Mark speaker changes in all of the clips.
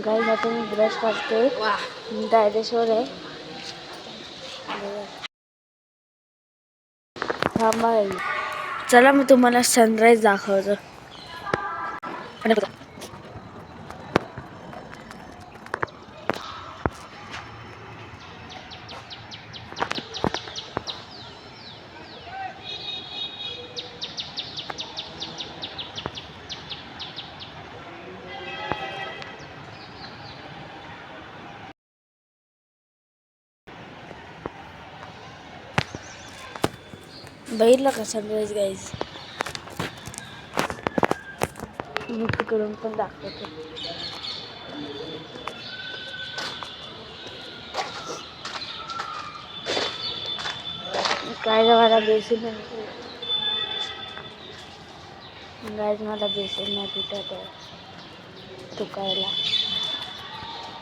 Speaker 1: Guys आता मी brush करते डायरेश्वर आहे. थांबा. चला मी तुम्हाला सनराईज दाखवतो. बघितलं का सनराईज गाईज मी तिकडून पण दाखवतो काय मला बेसिन गायज मला बेसिन नाही तिथं आहे तुकायला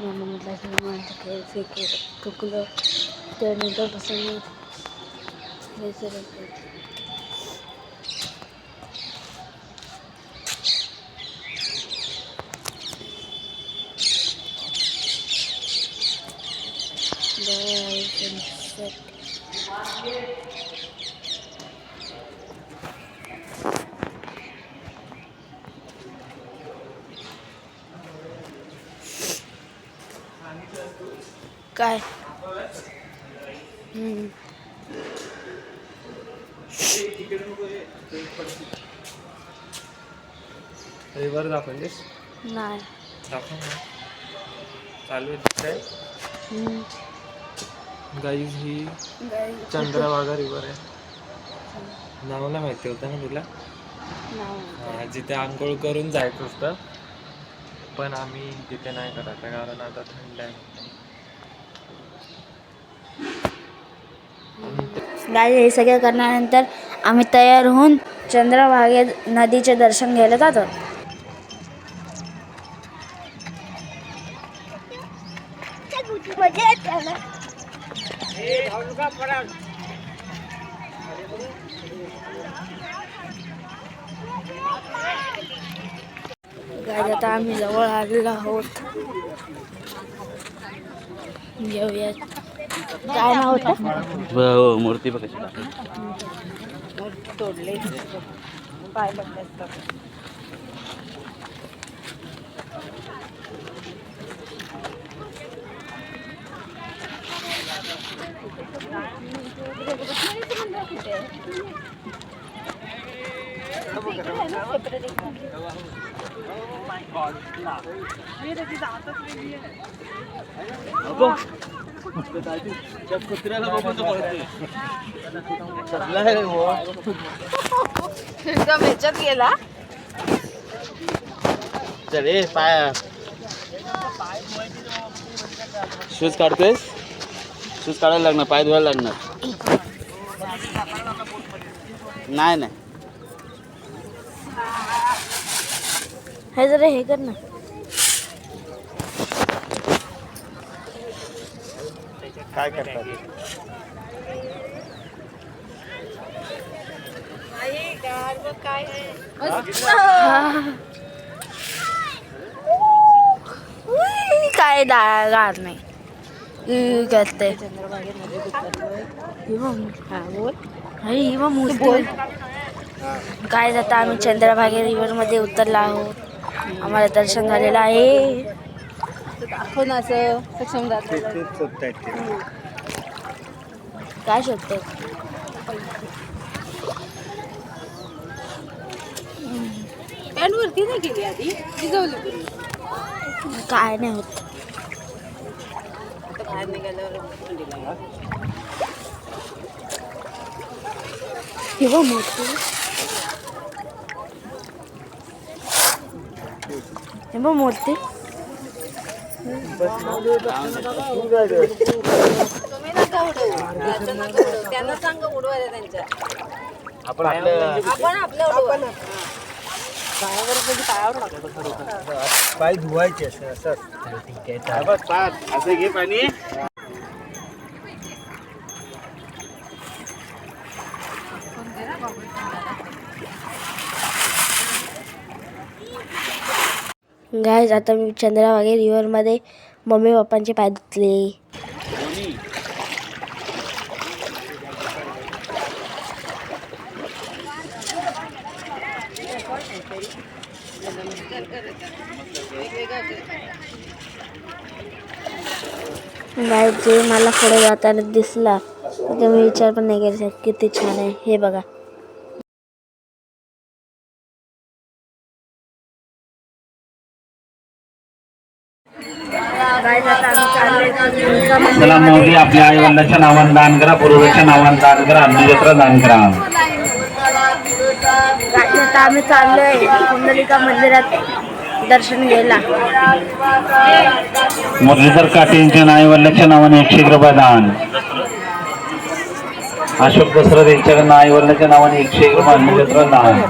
Speaker 1: म्हणून म्हटलं माझं काही फेके तुकलं त्यानंतर बसून मी बेसिन Set. काय
Speaker 2: रिव्हर दाखवलीस?
Speaker 1: नाही.
Speaker 2: दाखव ना. चालू आहे. गाईज ही चंद्रभागा रिव्हर आहे. नाव नाही माहिती होतं ना तुला? हा, जिथे आंघोळ करून जायचं असतं पण आम्ही तिथे नाही करत कारण आता थंड आहे.
Speaker 1: गाई हे सगळं करण्यानंतर आम्ही तयार होऊन चंद्रभागे नदीचे दर्शन घ्यायला जातो. गाय आता आम्ही जवळ आलेलो आहोत घेऊयात काय नाव होतं
Speaker 3: हो मूर्ती बघ कशी
Speaker 1: तोडले पाय बघतात
Speaker 3: कुत्र्याला बघून
Speaker 4: एकदम ह्याच्यात गेला?
Speaker 3: चले पाय. शूज काढतोयस? शूज काढायला लागणार पाय धुवायला लागणार. नाही नाही.
Speaker 1: हे जरा हे कर ना.
Speaker 2: काय करतात?
Speaker 4: काय
Speaker 1: उई, काय दा- गार नाही. इ, करते. ही हा, ही. काय जातं आम्ही चंद्रभागे रिव्हरमध्ये उतरलो आहोत. आम्हाला दर्शन झालेलं आहे.
Speaker 4: असं सक्षम
Speaker 1: काय शोधते
Speaker 4: नाही गेली आधी भिजवली तुम्ही
Speaker 1: काय नाही होत.
Speaker 4: बाहेर निघाल्यावर थंडीला
Speaker 1: ही बघ मूर्ती
Speaker 4: त्यांना सांगा उडवायला त्यांच्या
Speaker 3: आपण
Speaker 4: उडवा
Speaker 2: पाय धुवायचे असं असं ठीक आहे
Speaker 3: असं घे पाणी.
Speaker 5: गायज आता मी चंद्राभागे रिव्हरमध्ये मम्मी पप्पांचे पाय धुतले. गाय जे मला पुढे जाताना दिसला तर मी विचार पण नाही केला किती छान आहे. हे बघा.
Speaker 6: आपल्या आई वडिलांच्या नावानं दान करा पूर्वच्या नावानं दान करा अन्नजत्रा दान करा.
Speaker 5: आता आम्ही चाललोय कुंडलिका मंदिरात दर्शन घ्यायला.
Speaker 6: मुरलीधर काटे यांच्या आई वडिलांच्या नावाने एकशे एक रुपये दान. अशोक दसरथ यांच्या आई वडिलांच्या नावाने एकशे एक रुपये अन्नजत्रा दान.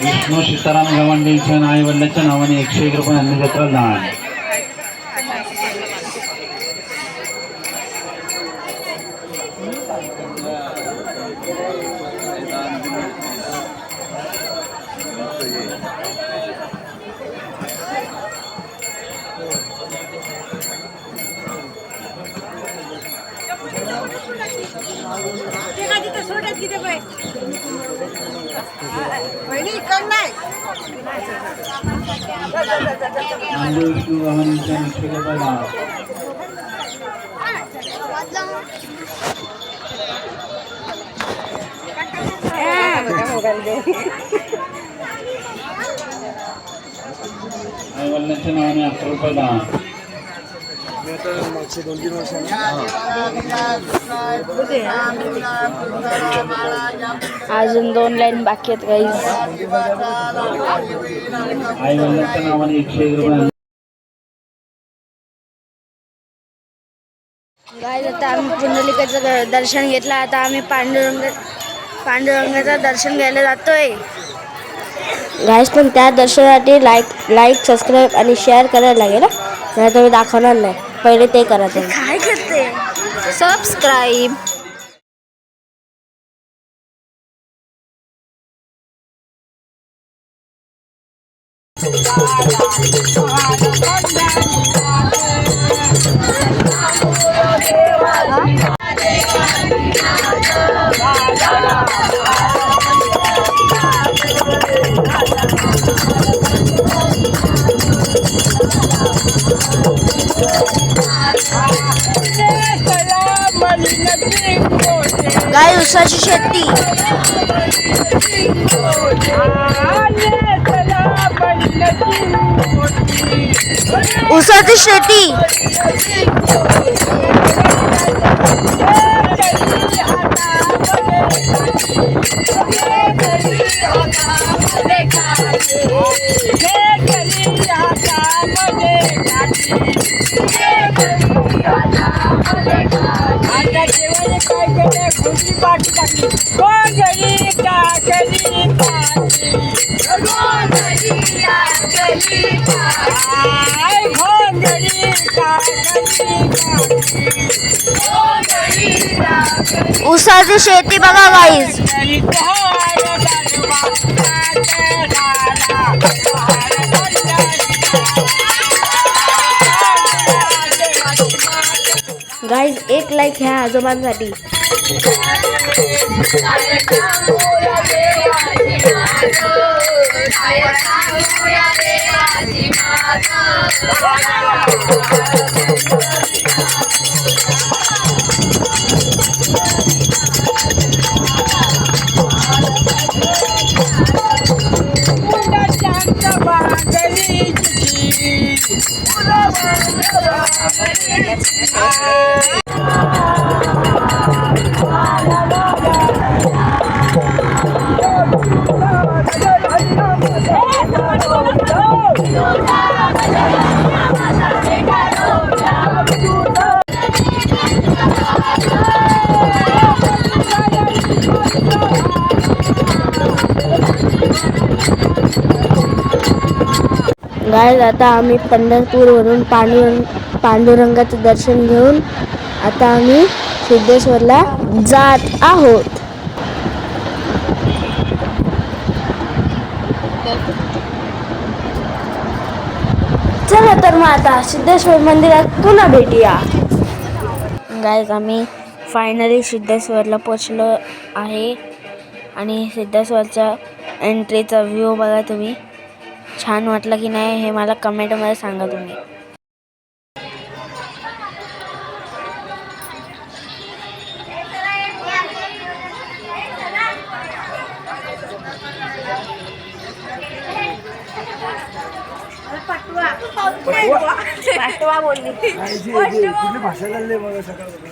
Speaker 6: विष्णू सीताराम गवंडे यांच्या आई वडिलांच्या नावाने एकशे एक रुपये अन्नजत्रा दान.
Speaker 7: बहिणी इकडं नाही
Speaker 6: नामदेव विष्णू रुपये नावाने अकरा रुपये दान
Speaker 5: अजून दोन लाईन बाकी आहेत गाईज
Speaker 6: आई वडिलांच्या नावाने एकशे एक रुपये.
Speaker 5: आता आम्ही पुंडलिकाचं दर्शन घेतलं. आता आम्ही पांडुरंग पांडुरंगाचं दर्शन घ्यायला जातोय. गाईज पण त्या दर्शनासाठी लाईक लाईक सबस्क्राईब आणि शेअर करायला लागेल ना नाही तर मी दाखवणार नाही. पहिले ते करा तुम्ही. काय करते? सबस्क्राईब गाय उसाची शेती उसाची शेती
Speaker 1: काय केलं खुशी पाठी टाकली गोंधळी टाकली पाठी गोंधळी टाकली
Speaker 5: शेती. बघा गाईज गाईज एक लाईक ह्या आजोबांसाठी.
Speaker 1: गाय आता आम्ही पंढरपूरवरून पांडुरंग पांडुरंगाचं दर्शन घेऊन आता आम्ही सिद्धेश्वरला जात आहोत. चला तर मग आता सिद्धेश्वर मंदिरात पुन्हा भेटूया. गायज आम्ही फायनली सिद्धेश्वरला पोचलो आहे आणि सिद्धेश्वरच्या एंट्रीचा व्ह्यू बघा तुम्ही. छान वाटलं की नाही हे मला कमेंटमध्ये सांगा तुम्ही.
Speaker 5: भाषा चालली बघा सकाळ